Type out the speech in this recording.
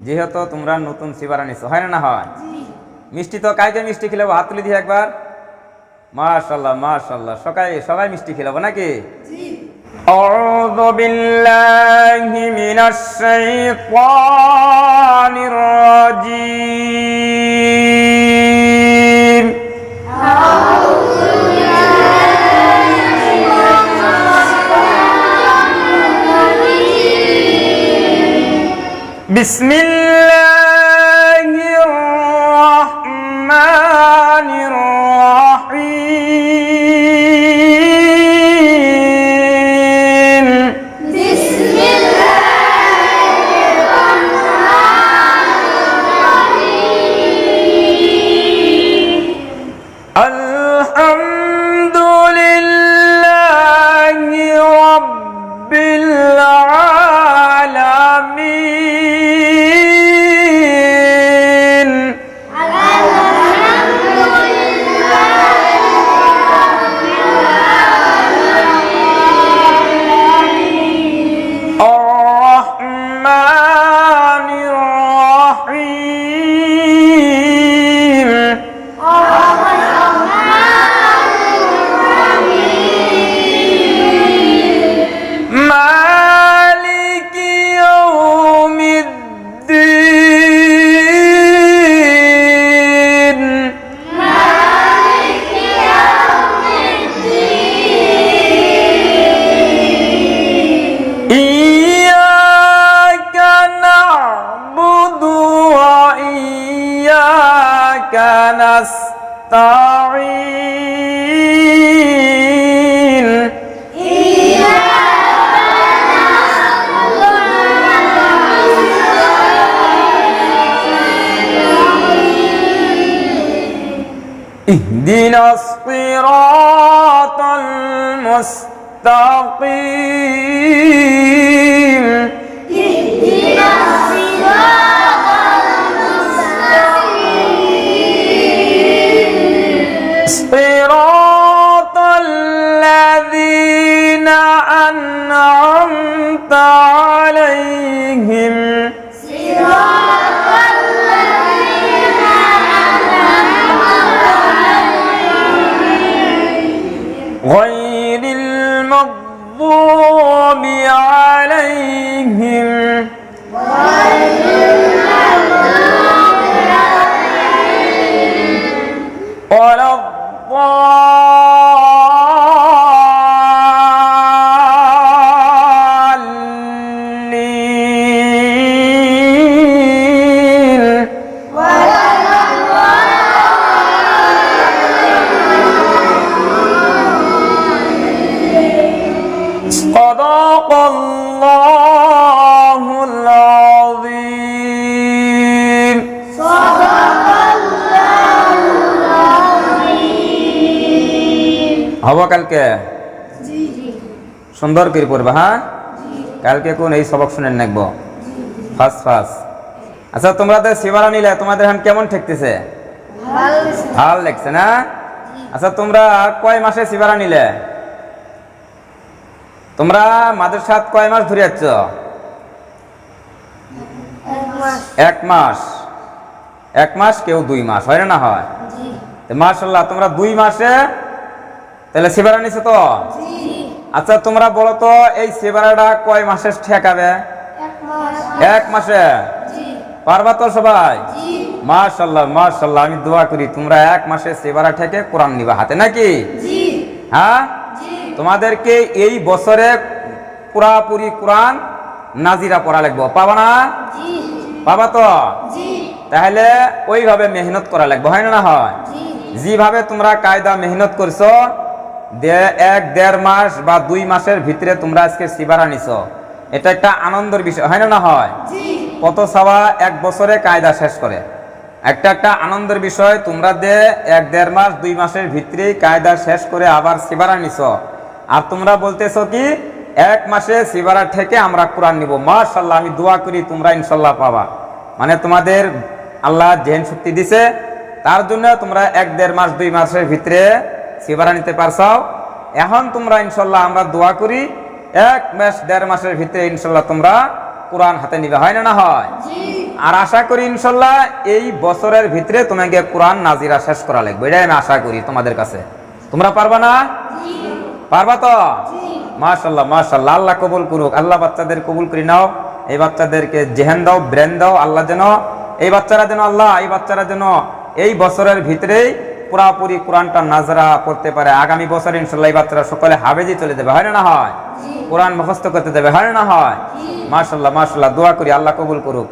যেহেতু তোমরা নতুন সিবারা নিছো হয় না না হয় মিষ্টি তো কাইকে মিষ্টি খেলাবো হাত তুলে দিয়ে একবার মাশাল্লাহ মাশাল্লাহ সকাই সবাই মিষ্টি খেলাবো নাকি أعوذ بالله من الشيطان الرجيم বিসমিল my نستعين اهدنا الصراط المستقيم. صراط أنعمت عليهم صراط الذين أنعمت عليهم. غير المغضوب صدق الله العظيم হব কালকে সুন্দর করে পড়বা হ্যাঁ কালকে কোন এই সবক শুনে নেকবো ফার্স্ট ফার্স্ট আচ্ছা তোমরা তো শিবারা নিলে তোমাদের এখন কেমন ঠেকতেছে ভাল লাগছে না আচ্ছা তোমরা কয় মাসে শিবারা নিলে তোমরা মাদ্রাসাত কয় মাস ধরে যাচ্ছ এক মাস। এক মাস। কেউ দুই মাস হয় না না হয়? মার্শাল্লাহ তোমরা দুই মাসে তাহলে সেবারা নিছো তো? আচ্ছা তোমরা বলো তো এই সেবারাটা কয় মাসে ঠেকাবে? এক মাসে। পারবা তো সবাই? মার্শাল্লাহ মার্শাল্লাহ আমি দোয়া করি তোমরা এক মাসে সেবারা ঠেকে কোরআন নিবা হাতে নাকি? হ্যাঁ? তোমাদেরকে এই বছরে পুরাপুরি কোরআন নাজিরা পড়া লাগবো। পাবা না? পাবা তো? তাহলে ওইভাবে মেহনত করা লাগবে হয় না হয়? যেভাবে তোমরা কায়দা মেহনত করছ দে- এক দেড় মাস বা দুই মাসের ভিতরে তোমরা আজকে সিবারা নিছো। এটা একটা আনন্দের বিষয় হয় না না হয়? কত সবা এক বছরে কায়দা শেষ করে। একটা একটা আনন্দের বিষয় তোমরা দে এক দেড় মাস দুই মাসের ভিতরেই কায়দা শেষ করে আবার সিবারা নিছো। আর তোমরা বলতেছো কি এক মাসে সিবারা থেকে আমরা কোরআন নিব। মাশাল্লাহ আমি দোয়া করি তোমরা ইনশাল্লাহ পাবা। মানে তোমাদের আল্লাহ জেন শক্তি দিছে তার জন্য তোমরা এক দেড় মাস দুই মাসের ভিতরে সিবারা নিতে পারছাও এখন তোমরা ইনশাল্লাহ আমরা দোয়া করি এক মাস দেড় মাসের ভিতরে ইনশাল্লাহ তোমরা কোরআন হাতে নিবে। হয় না না হয়? আর আশা করি ইনশাল্লাহ এই বছরের ভিতরে তোমাকে কোরআন নাজিরা শেষ করা লাগবে। এটাই আমি আশা করি তোমাদের কাছে। তোমরা পারবা না? পারবা তো? মাশাল্লাহ মাশাল্লাহ আল্লাহ কবুল করুক। আল্লাহ বাচ্চাদের কবুল করি নাও। এই বাচ্চাদেরকে জেহেন দাও ব্রেন দাও আল্লাহ যেন এই বাচ্চারা যেন আল্লাহ এই বাচ্চারা যেন এই বছরের ভিতরেই পুরাপুরি কোরআনটা নাজরা পড়তে পারে। আগামী বছর ইনশাল্লাহ এই বাচ্চারা সকলে হাবেজি চলে যাবে। হয় না হয়? কোরআন মুখস্থ করতে দেবে হয় না না হয়? মাশাল্লাহ মাশাল্লাহ দোয়া করি আল্লাহ কবুল করুক।